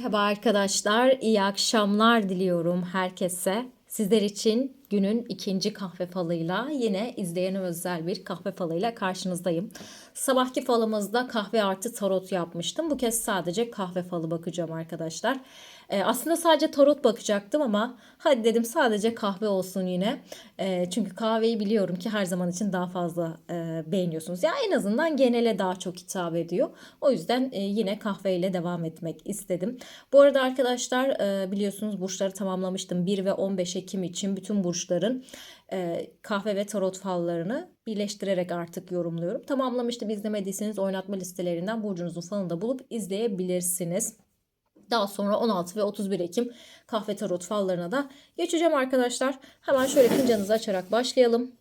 Merhaba arkadaşlar, iyi akşamlar diliyorum herkese. Sizler için günün ikinci kahve falıyla yine izleyene özel bir kahve falıyla karşınızdayım. Sabahki falımızda kahve artı tarot yapmıştım. Bu kez sadece kahve falı bakacağım arkadaşlar. Ee, aslında sadece tarot bakacaktım ama hadi dedim sadece kahve olsun yine. Ee, çünkü kahveyi biliyorum ki her zaman için daha fazla e, beğeniyorsunuz. Ya en azından genele daha çok hitap ediyor. O yüzden e, yine kahveyle devam etmek istedim. Bu arada arkadaşlar e, biliyorsunuz burçları tamamlamıştım. 1 ve 15 Ekim için bütün burçların e, kahve ve tarot fallarını birleştirerek artık yorumluyorum. Tamamlamıştım izlemediyseniz oynatma listelerinden burcunuzun falını da bulup izleyebilirsiniz. Daha sonra 16 ve 31 Ekim kahve tarot fallarına da geçeceğim arkadaşlar. Hemen şöyle fincanınızı açarak başlayalım.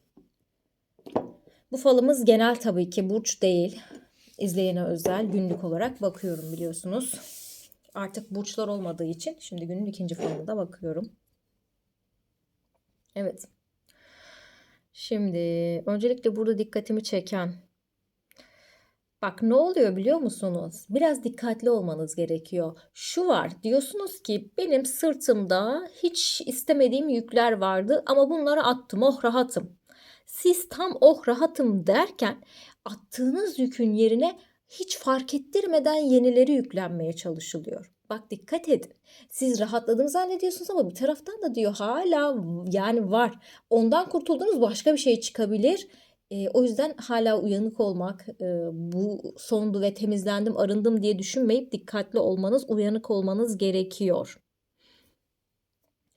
Bu falımız genel tabii ki burç değil. İzleyene özel günlük olarak bakıyorum biliyorsunuz. Artık burçlar olmadığı için şimdi günün ikinci falına da bakıyorum. Evet. Şimdi öncelikle burada dikkatimi çeken Bak ne oluyor biliyor musunuz? Biraz dikkatli olmanız gerekiyor. Şu var diyorsunuz ki benim sırtımda hiç istemediğim yükler vardı ama bunları attım oh rahatım. Siz tam oh rahatım derken attığınız yükün yerine hiç fark ettirmeden yenileri yüklenmeye çalışılıyor. Bak dikkat edin. Siz rahatladığını zannediyorsunuz ama bir taraftan da diyor hala yani var. Ondan kurtuldunuz başka bir şey çıkabilir. E, o yüzden hala uyanık olmak, e, bu sondu ve temizlendim, arındım diye düşünmeyip dikkatli olmanız, uyanık olmanız gerekiyor.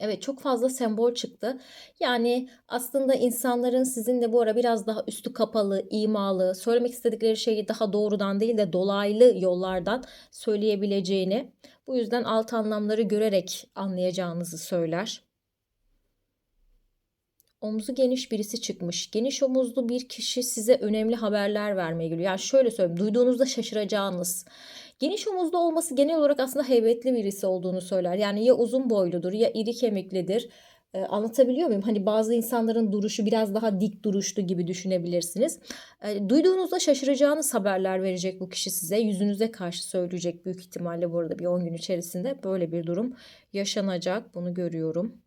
Evet çok fazla sembol çıktı. Yani aslında insanların sizinle bu ara biraz daha üstü kapalı, imalı, söylemek istedikleri şeyi daha doğrudan değil de dolaylı yollardan söyleyebileceğini, bu yüzden alt anlamları görerek anlayacağınızı söyler. Omzu geniş birisi çıkmış. Geniş omuzlu bir kişi size önemli haberler vermeye geliyor. Yani şöyle söyleyeyim, duyduğunuzda şaşıracağınız. Geniş omuzlu olması genel olarak aslında heybetli birisi olduğunu söyler. Yani ya uzun boyludur ya iri kemiklidir. Ee, anlatabiliyor muyum? Hani bazı insanların duruşu biraz daha dik duruşlu gibi düşünebilirsiniz. Ee, duyduğunuzda şaşıracağınız haberler verecek bu kişi size. Yüzünüze karşı söyleyecek büyük ihtimalle bu arada bir 10 gün içerisinde böyle bir durum yaşanacak. Bunu görüyorum.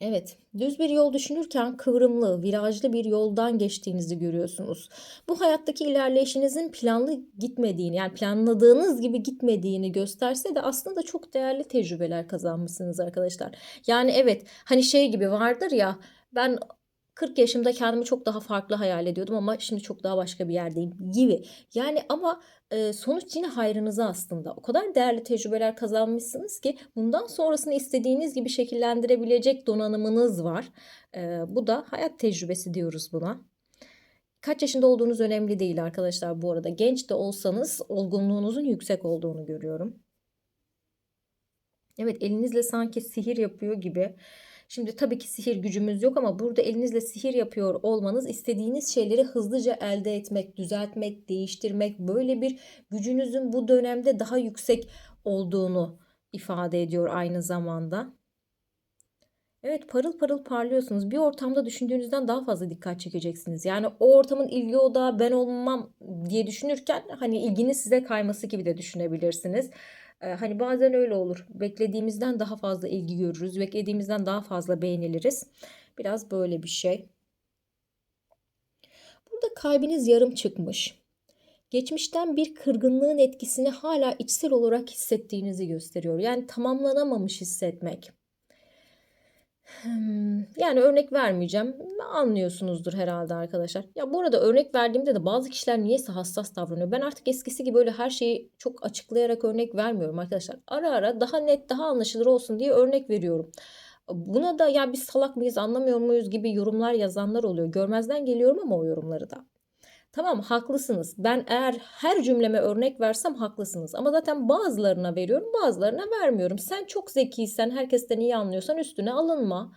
Evet, düz bir yol düşünürken kıvrımlı, virajlı bir yoldan geçtiğinizi görüyorsunuz. Bu hayattaki ilerleyişinizin planlı gitmediğini, yani planladığınız gibi gitmediğini gösterse de aslında çok değerli tecrübeler kazanmışsınız arkadaşlar. Yani evet, hani şey gibi vardır ya, ben 40 yaşımda kendimi çok daha farklı hayal ediyordum ama şimdi çok daha başka bir yerdeyim gibi. Yani ama e, sonuç yine hayrınıza aslında. O kadar değerli tecrübeler kazanmışsınız ki bundan sonrasını istediğiniz gibi şekillendirebilecek donanımınız var. E, bu da hayat tecrübesi diyoruz buna. Kaç yaşında olduğunuz önemli değil arkadaşlar bu arada. Genç de olsanız olgunluğunuzun yüksek olduğunu görüyorum. Evet elinizle sanki sihir yapıyor gibi Şimdi tabii ki sihir gücümüz yok ama burada elinizle sihir yapıyor olmanız istediğiniz şeyleri hızlıca elde etmek, düzeltmek, değiştirmek böyle bir gücünüzün bu dönemde daha yüksek olduğunu ifade ediyor aynı zamanda. Evet parıl parıl parlıyorsunuz. Bir ortamda düşündüğünüzden daha fazla dikkat çekeceksiniz. Yani o ortamın ilgi odağı ben olmam diye düşünürken hani ilginin size kayması gibi de düşünebilirsiniz. Hani bazen öyle olur. Beklediğimizden daha fazla ilgi görürüz. Beklediğimizden daha fazla beğeniliriz. Biraz böyle bir şey. Burada kalbiniz yarım çıkmış. Geçmişten bir kırgınlığın etkisini hala içsel olarak hissettiğinizi gösteriyor. Yani tamamlanamamış hissetmek. Yani örnek vermeyeceğim. Anlıyorsunuzdur herhalde arkadaşlar. Ya bu arada örnek verdiğimde de bazı kişiler niyeyse hassas davranıyor. Ben artık eskisi gibi böyle her şeyi çok açıklayarak örnek vermiyorum arkadaşlar. Ara ara daha net, daha anlaşılır olsun diye örnek veriyorum. Buna da ya biz salak mıyız, anlamıyor muyuz gibi yorumlar yazanlar oluyor. Görmezden geliyorum ama o yorumları da. Tamam haklısınız. Ben eğer her cümleme örnek versem haklısınız. Ama zaten bazılarına veriyorum bazılarına vermiyorum. Sen çok zekiysen herkesten iyi anlıyorsan üstüne alınma.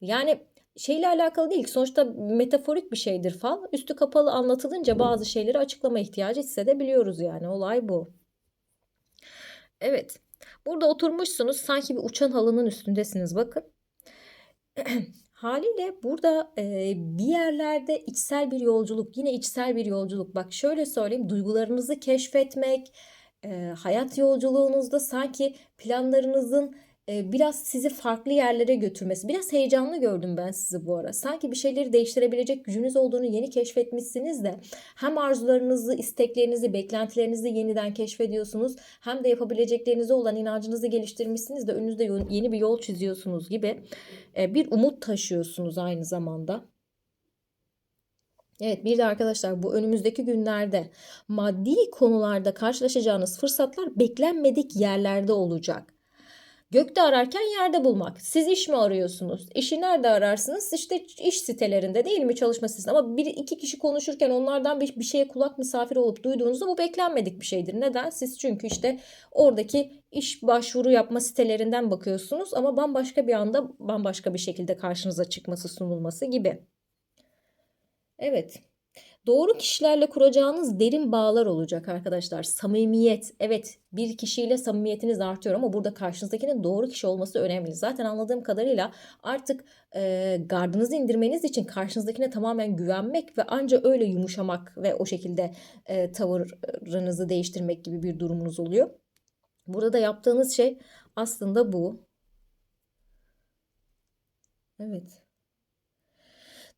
Yani şeyle alakalı değil. Sonuçta metaforik bir şeydir fal. Üstü kapalı anlatılınca bazı şeyleri açıklama ihtiyacı hissedebiliyoruz yani. Olay bu. Evet. Burada oturmuşsunuz sanki bir uçan halının üstündesiniz bakın. Haliyle burada e, bir yerlerde içsel bir yolculuk, yine içsel bir yolculuk. Bak şöyle söyleyeyim, duygularınızı keşfetmek, e, hayat yolculuğunuzda sanki planlarınızın biraz sizi farklı yerlere götürmesi. Biraz heyecanlı gördüm ben sizi bu ara. Sanki bir şeyleri değiştirebilecek gücünüz olduğunu yeni keşfetmişsiniz de hem arzularınızı, isteklerinizi, beklentilerinizi yeniden keşfediyorsunuz hem de yapabileceklerinize olan inancınızı geliştirmişsiniz de önünüzde yeni bir yol çiziyorsunuz gibi e, bir umut taşıyorsunuz aynı zamanda. Evet bir de arkadaşlar bu önümüzdeki günlerde maddi konularda karşılaşacağınız fırsatlar beklenmedik yerlerde olacak. Gökte ararken yerde bulmak. Siz iş mi arıyorsunuz? İşi nerede ararsınız? İşte iş sitelerinde değil mi çalışma sitesinde? Ama bir iki kişi konuşurken onlardan bir, bir şeye kulak misafir olup duyduğunuzda bu beklenmedik bir şeydir. Neden? Siz çünkü işte oradaki iş başvuru yapma sitelerinden bakıyorsunuz ama bambaşka bir anda bambaşka bir şekilde karşınıza çıkması sunulması gibi. Evet. Doğru kişilerle kuracağınız derin bağlar olacak arkadaşlar. Samimiyet. Evet bir kişiyle samimiyetiniz artıyor ama burada karşınızdakinin doğru kişi olması önemli. Zaten anladığım kadarıyla artık e, gardınızı indirmeniz için karşınızdakine tamamen güvenmek ve anca öyle yumuşamak ve o şekilde e, tavırınızı değiştirmek gibi bir durumunuz oluyor. Burada da yaptığınız şey aslında bu. Evet.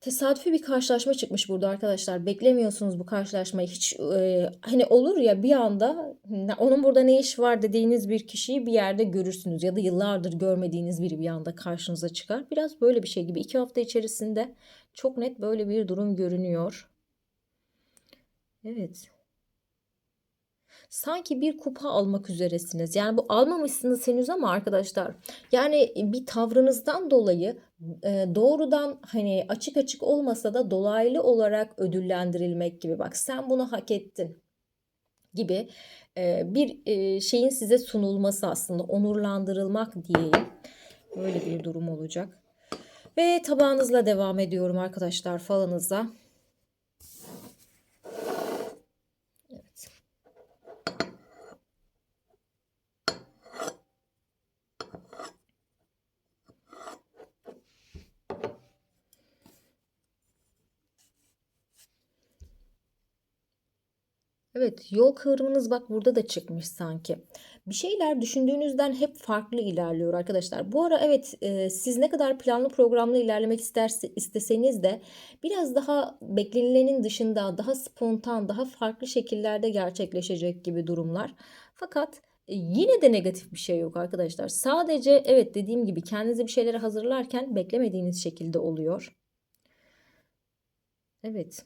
Tesadüfi bir karşılaşma çıkmış burada arkadaşlar. Beklemiyorsunuz bu karşılaşmayı. Hiç e, hani olur ya bir anda onun burada ne iş var dediğiniz bir kişiyi bir yerde görürsünüz. Ya da yıllardır görmediğiniz biri bir anda karşınıza çıkar. Biraz böyle bir şey gibi. iki hafta içerisinde çok net böyle bir durum görünüyor. Evet sanki bir kupa almak üzeresiniz. Yani bu almamışsınız henüz ama arkadaşlar yani bir tavrınızdan dolayı doğrudan hani açık açık olmasa da dolaylı olarak ödüllendirilmek gibi bak sen bunu hak ettin gibi bir şeyin size sunulması aslında onurlandırılmak diyeyim. Böyle bir durum olacak. Ve tabağınızla devam ediyorum arkadaşlar falanıza. Evet, yol kıvrımınız bak burada da çıkmış sanki. Bir şeyler düşündüğünüzden hep farklı ilerliyor arkadaşlar. Bu ara evet e, siz ne kadar planlı programlı ilerlemek isterse, isteseniz de biraz daha beklenilenin dışında daha spontan, daha farklı şekillerde gerçekleşecek gibi durumlar. Fakat e, yine de negatif bir şey yok arkadaşlar. Sadece evet dediğim gibi kendinizi bir şeylere hazırlarken beklemediğiniz şekilde oluyor. Evet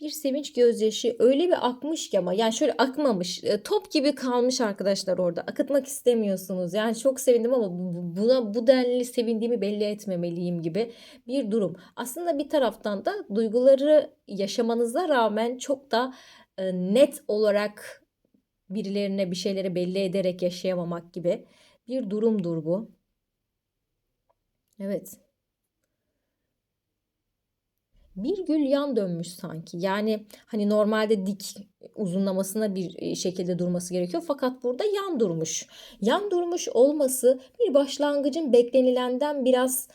bir sevinç gözyaşı öyle bir akmış ki ama yani şöyle akmamış e, top gibi kalmış arkadaşlar orada. Akıtmak istemiyorsunuz. Yani çok sevindim ama buna bu denli sevindiğimi belli etmemeliyim gibi bir durum. Aslında bir taraftan da duyguları yaşamanıza rağmen çok da e, net olarak birilerine bir şeyleri belli ederek yaşayamamak gibi bir durumdur bu. Evet bir gül yan dönmüş sanki. Yani hani normalde dik uzunlamasına bir e, şekilde durması gerekiyor. Fakat burada yan durmuş. Yan durmuş olması bir başlangıcın beklenilenden biraz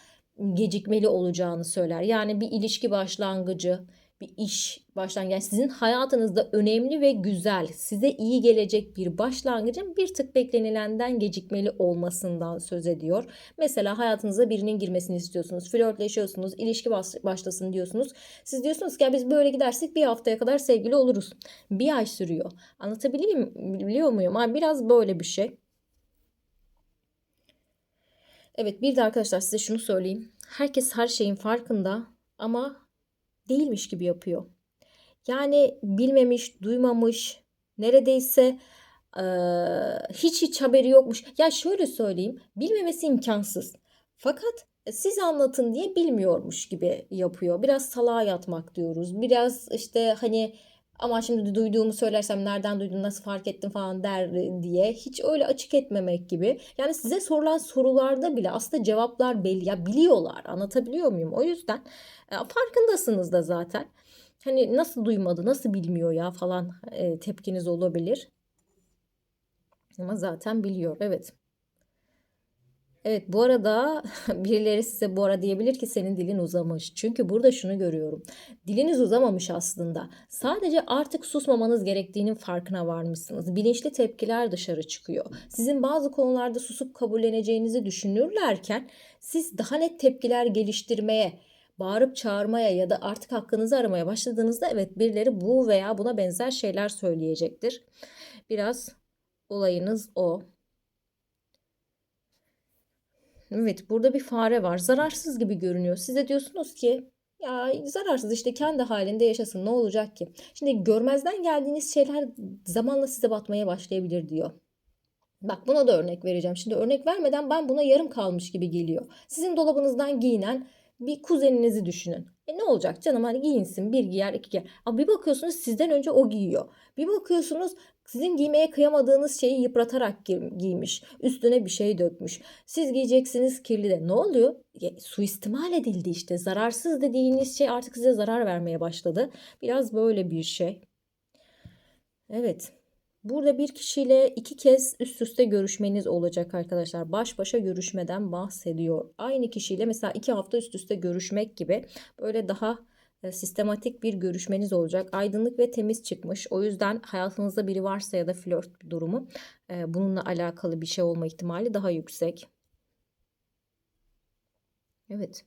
gecikmeli olacağını söyler. Yani bir ilişki başlangıcı, bir iş başlangıcı. Yani sizin hayatınızda önemli ve güzel, size iyi gelecek bir başlangıcın bir tık beklenilenden gecikmeli olmasından söz ediyor. Mesela hayatınıza birinin girmesini istiyorsunuz, flörtleşiyorsunuz, ilişki başlasın diyorsunuz. Siz diyorsunuz ki biz böyle gidersek bir haftaya kadar sevgili oluruz. Bir ay sürüyor. Anlatabiliyor biliyor muyum? Yani biraz böyle bir şey. Evet bir de arkadaşlar size şunu söyleyeyim. Herkes her şeyin farkında ama değilmiş gibi yapıyor. Yani bilmemiş, duymamış, neredeyse e, hiç hiç haberi yokmuş. Ya şöyle söyleyeyim, bilmemesi imkansız. Fakat siz anlatın diye bilmiyormuş gibi yapıyor. Biraz salağa yatmak diyoruz. Biraz işte hani ama şimdi duyduğumu söylersem nereden duydun nasıl fark ettin falan der diye hiç öyle açık etmemek gibi. Yani size sorulan sorularda bile aslında cevaplar belli ya biliyorlar anlatabiliyor muyum? O yüzden e, farkındasınız da zaten. Hani nasıl duymadı nasıl bilmiyor ya falan e, tepkiniz olabilir. Ama zaten biliyor evet. Evet bu arada birileri size bu ara diyebilir ki senin dilin uzamış. Çünkü burada şunu görüyorum. Diliniz uzamamış aslında. Sadece artık susmamanız gerektiğinin farkına varmışsınız. Bilinçli tepkiler dışarı çıkıyor. Sizin bazı konularda susup kabulleneceğinizi düşünürlerken siz daha net tepkiler geliştirmeye, bağırıp çağırmaya ya da artık hakkınızı aramaya başladığınızda evet birileri bu veya buna benzer şeyler söyleyecektir. Biraz olayınız o. Evet, burada bir fare var. Zararsız gibi görünüyor. Siz de diyorsunuz ki ya zararsız işte kendi halinde yaşasın ne olacak ki? Şimdi görmezden geldiğiniz şeyler zamanla size batmaya başlayabilir diyor. Bak buna da örnek vereceğim. Şimdi örnek vermeden ben buna yarım kalmış gibi geliyor. Sizin dolabınızdan giyinen bir kuzeninizi düşünün. E ne olacak canım hani giyinsin bir giyer iki giyer. Ama bir bakıyorsunuz sizden önce o giyiyor. Bir bakıyorsunuz sizin giymeye kıyamadığınız şeyi yıpratarak giymiş. Üstüne bir şey dökmüş. Siz giyeceksiniz kirli de. Ne oluyor? Ya, suistimal edildi işte. Zararsız dediğiniz şey artık size zarar vermeye başladı. Biraz böyle bir şey. Evet. Burada bir kişiyle iki kez üst üste görüşmeniz olacak arkadaşlar. Baş başa görüşmeden bahsediyor. Aynı kişiyle mesela iki hafta üst üste görüşmek gibi böyle daha sistematik bir görüşmeniz olacak. Aydınlık ve temiz çıkmış. O yüzden hayatınızda biri varsa ya da flört durumu e, bununla alakalı bir şey olma ihtimali daha yüksek. Evet.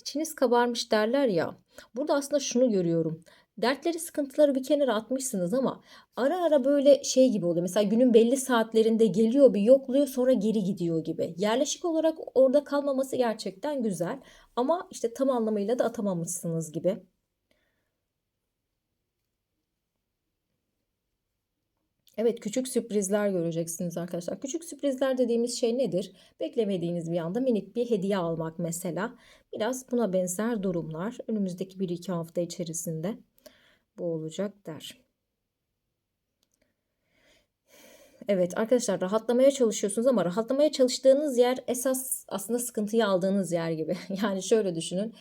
İçiniz kabarmış derler ya. Burada aslında şunu görüyorum. Dertleri, sıkıntıları bir kenara atmışsınız ama ara ara böyle şey gibi oluyor. Mesela günün belli saatlerinde geliyor bir yokluyor sonra geri gidiyor gibi. Yerleşik olarak orada kalmaması gerçekten güzel ama işte tam anlamıyla da atamamışsınız gibi. Evet küçük sürprizler göreceksiniz arkadaşlar. Küçük sürprizler dediğimiz şey nedir? Beklemediğiniz bir anda minik bir hediye almak mesela. Biraz buna benzer durumlar önümüzdeki 1-2 hafta içerisinde bu olacak der. Evet arkadaşlar rahatlamaya çalışıyorsunuz ama rahatlamaya çalıştığınız yer esas aslında sıkıntıyı aldığınız yer gibi. Yani şöyle düşünün.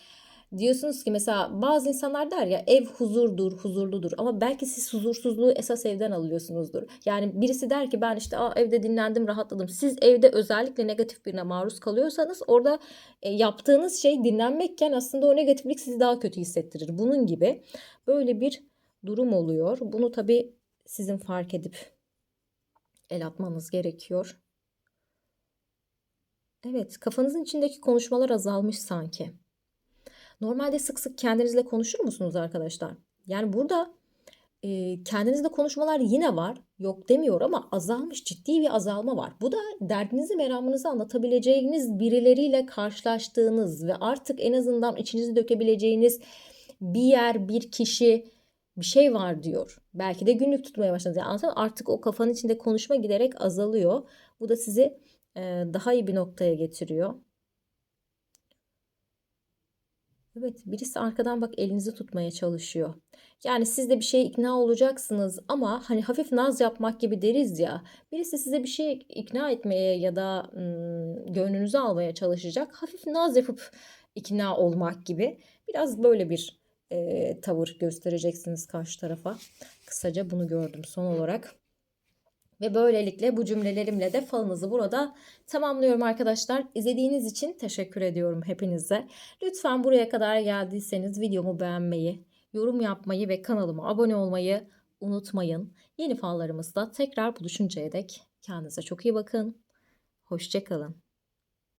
Diyorsunuz ki mesela bazı insanlar der ya ev huzurdur, huzurludur ama belki siz huzursuzluğu esas evden alıyorsunuzdur. Yani birisi der ki ben işte evde dinlendim, rahatladım. Siz evde özellikle negatif birine maruz kalıyorsanız orada e, yaptığınız şey dinlenmekken aslında o negatiflik sizi daha kötü hissettirir. Bunun gibi böyle bir durum oluyor. Bunu tabii sizin fark edip el atmanız gerekiyor. Evet, kafanızın içindeki konuşmalar azalmış sanki. Normalde sık sık kendinizle konuşur musunuz arkadaşlar? Yani burada e, kendinizle konuşmalar yine var. Yok demiyor ama azalmış ciddi bir azalma var. Bu da derdinizi meramınızı anlatabileceğiniz birileriyle karşılaştığınız ve artık en azından içinizi dökebileceğiniz bir yer, bir kişi, bir şey var diyor. Belki de günlük tutmaya başladınız. Yani artık o kafanın içinde konuşma giderek azalıyor. Bu da sizi e, daha iyi bir noktaya getiriyor. Evet, birisi arkadan bak elinizi tutmaya çalışıyor. Yani siz de bir şeye ikna olacaksınız ama hani hafif naz yapmak gibi deriz ya. Birisi size bir şey ikna etmeye ya da ım, gönlünüzü almaya çalışacak. Hafif naz yapıp ikna olmak gibi. Biraz böyle bir e, tavır göstereceksiniz karşı tarafa. Kısaca bunu gördüm son olarak. Ve böylelikle bu cümlelerimle de falınızı burada tamamlıyorum arkadaşlar. İzlediğiniz için teşekkür ediyorum hepinize. Lütfen buraya kadar geldiyseniz videomu beğenmeyi, yorum yapmayı ve kanalıma abone olmayı unutmayın. Yeni fallarımızda tekrar buluşuncaya dek kendinize çok iyi bakın. Hoşçakalın.